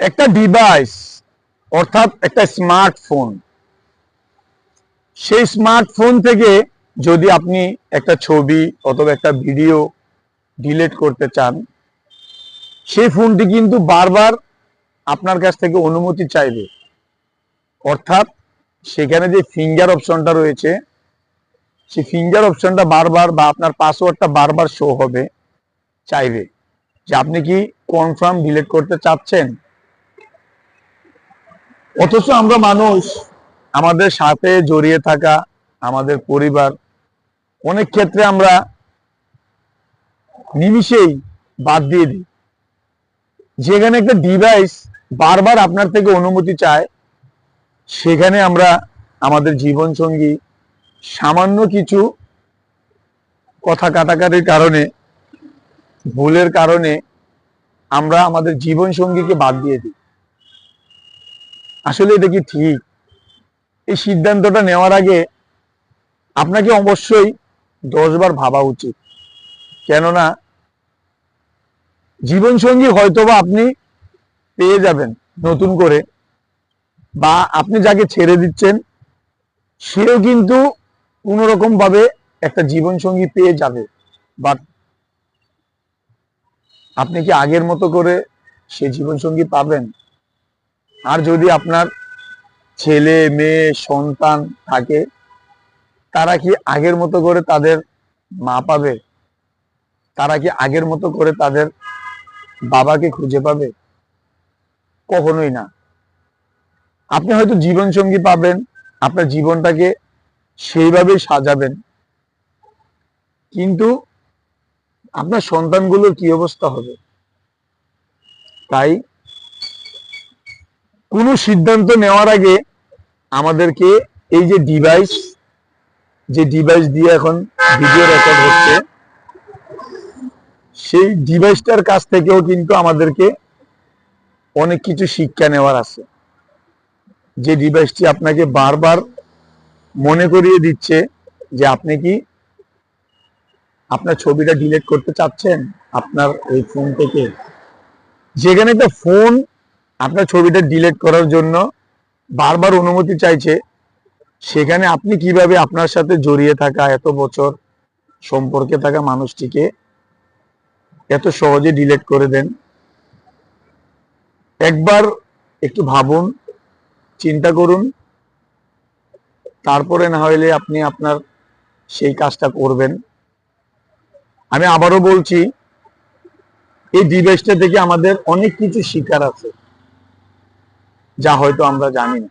একটা ডিভাইস অর্থাৎ একটা স্মার্টফোন সেই স্মার্টফোন থেকে যদি আপনি একটা ছবি অথবা একটা ভিডিও ডিলিট করতে চান, সেই ফোনটি কিন্তু বারবার আপনার কাছ থেকে অনুমতি চাইবে। অর্থাৎ সেখানে যে ফিঙ্গার অপশনটা রয়েছে, সেই ফিঙ্গার অপশনটা বারবার বা আপনার পাসওয়ার্ডটা বারবার শো হবে, চাইবে। যে আপনি কি কনফার্ম ডিলিট করতে চাচ্ছেন? অথচ আমরা মানুষ, আমাদের সাথে জড়িয়ে থাকা আমাদের পরিবার, অনেক ক্ষেত্রে আমরা নিমিষেই বাদ দিয়ে দিই। যেখানে একটা ডিভাইস বারবার আপনার থেকে অনুমতি চায়, সেখানে আমরা আমাদের জীবন সঙ্গী সামান্য কিছু কথা কাটাকাটির কারণে, ভুলের কারণে আমরা আমাদের জীবন সঙ্গীকে বাদ দিয়ে দিই। আসলে এটা কি ঠিক? এই সিদ্ধান্তটা নেওয়ার আগে আপনাকে অবশ্যই দশবার ভাবা উচিত। কেননা জীবন সঙ্গী হয়তোবা আপনি পেয়ে যাবেন নতুন করে বা আপনি যাকে ছেড়ে দিচ্ছেন, সেও কিন্তু কোনো রকম ভাবে একটা জীবন সঙ্গী পেয়ে যাবে। বাট আপনি কি আগের মতো করে সে জীবনসঙ্গী পাবেন? আর যদি আপনার ছেলে, মেয়ে, সন্তান থাকে, তারা কি আগের মতো করে তাদের মা পাবে? তারা কি আগের মতো করে তাদের বাবাকে খুঁজে পাবে? কখনোই না। আপনি হয়তো জীবন সঙ্গী পাবেন, আপনার জীবনটাকে সেইভাবেই সাজাবেন। কিন্তু আপনার সন্তানগুলোর কি অবস্থা হবে? তাই কোনো সিদ্ধান্ত নেওয়ার আগে আমাদেরকে এই যে ডিভাইস যে ডিভাইস দিয়ে এখন ভিডিও রেকর্ড হচ্ছে, সেই ডিভাইসটার কাছ থেকেও কিন্তু আমাদেরকে অনেক কিছু শিক্ষা নেওয়ার আছে। যে ডিভাইসটি আপনাকে বারবার মনে করিয়ে দিচ্ছে যে আপনি কি আপনার ছবিটা ডিলিট করতে চাচ্ছেন আপনার এই ফোন থেকে। যেখানে একটা ফোন আপনার ছবিটা ডিলেট করার জন্য বারবার অনুমতি চাইছে, সেখানে আপনি কীভাবে আপনার সাথে জড়িয়ে থাকা, এত বছর সম্পর্কে থাকা মানুষটিকে এত সহজে ডিলেট করে দেন? একবার একটু ভাবুন, চিন্তা করুন, তারপরে না হইলে আপনি আপনার সেই কাজটা করবেন। আমি আবারও বলছি, এই ডিভাইসটা থেকে আমাদের অনেক কিছু শিকার আছে। যা হয়তো আমরা জানি না।